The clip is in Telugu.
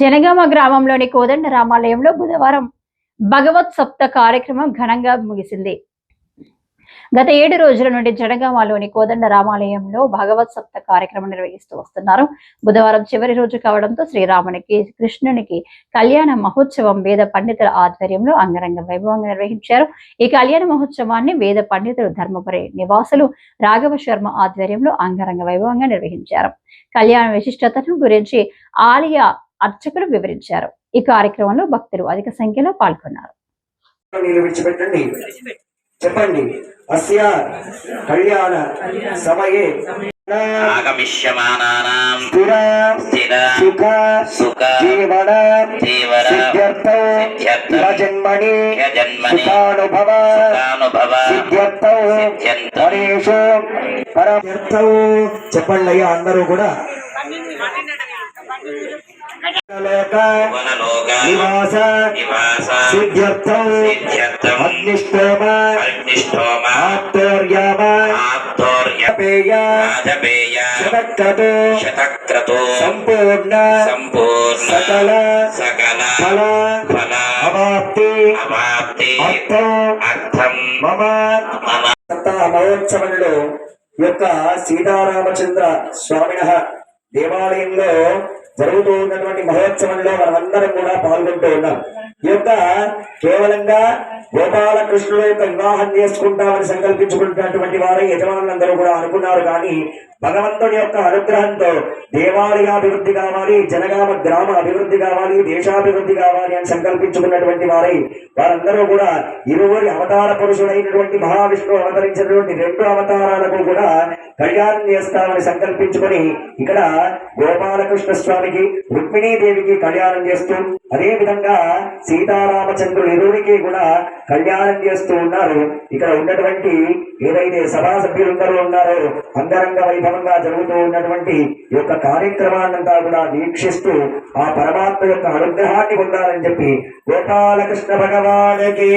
జనగామ గ్రామంలోని కోదండ రామాలయంలో బుధవారం భగవత్ సప్త కార్యక్రమం ఘనంగా ముగిసింది. గత ఏడు రోజుల నుండి జనగామలోని కోదండ రామాలయంలో భగవత్ సప్త కార్యక్రమం నిర్వహిస్తూ వస్తున్నారు. బుధవారం చివరి రోజు కావడంతో శ్రీరామునికి కృష్ణునికి కళ్యాణ మహోత్సవం వేద పండితుల ఆధ్వర్యంలో అంగరంగ వైభవంగా నిర్వహించారు. ఈ కళ్యాణ మహోత్సవాన్ని వేద పండితులు ధర్మపురి నివాసులు రాఘవ శర్మ ఆధ్వర్యంలో అంగరంగ వైభవంగా నిర్వహించారు. కళ్యాణ విశిష్టతను గురించి ఆలయ అర్చకులు వివరించారు. ఈ కార్యక్రమంలో భక్తులు అధిక సంఖ్యలో పాల్గొన్నారు. చెప్పండి. అస్య కళ్యాణ సమయే. ఆగమిష్యమానానాం. స్థిర స్థిర సుఖ సుఖ జీవన జీవన సిద్ధ్యర్థం సిద్ధ్యర్థం యజన్మణి యజన్మని సుఖానుభవ సుఖానుభవ సిద్ధ్యర్థం సిద్ధ్యంతం. పరేషు పరమర్థం చెప్పండి అయ్యా అందరూ కూడా. నివాస సిద్ధ్యర్థం అగ్నిష్టోమ ఆప్తోర్యామ ఆప్తోర్య పేయ రాజపేయ శతక్రతు శతక్రతో సంపూర్ణ సంపూర్ణ సకల సకల ఫల ఫల అవాప్తి అవాప్తి అర్థం అర్థం మమ మమ మహోత్సవంలో యొక్క సీతారామచంద్ర స్వామిన దేవాలయంలో జరుగుతూ ఉన్నటువంటి మహోత్సవంలో మనమందరం కూడా పాల్గొంటూ ఉన్నాం. ఈ యొక్క కేవలంగా గోపాలకృష్ణుల యొక్క వివాహం చేసుకుంటామని సంకల్పించుకుంటున్నటువంటి వారే యజమానులందరూ కూడా అనుకున్నారు కానీ భగవంతుడి యొక్క అనుగ్రహంతో దేవాలయ అభివృద్ధి కావాలి జనగామ గ్రామ అభివృద్ధి కావాలి దేశాభివృద్ధి కావాలి అని సంకల్పించుకున్నటువంటి వారై వారందరూ కూడా ఇరువురి అవతార పురుషుడైనటువంటి మహావిష్ణువు అవతరించినటువంటి రెండు అవతారాలకు కూడా కళ్యాణం చేస్తామని సంకల్పించుకొని ఇక్కడ గోపాలకృష్ణ స్వామికి రుక్మిణీదేవికి కళ్యాణం చేస్తూ అదే విధంగా సీతారామచంద్రుడు ఇరువురికి కూడా కళ్యాణం చేస్తూ ఉన్నారు. ఇక్కడ ఉన్నటువంటి ఏదైతే సభా సభ్యులందరూ ఉన్నారో అంగరంగ వైభవంగా జరుగుతూ ఉన్నటువంటి యొక్క కార్యక్రమాన్నంతా కూడా వీక్షిస్తూ ఆ పరమాత్మ యొక్క అనుగ్రహాన్ని పొందాలని చెప్పి గోపాలకృష్ణ భగవానికి.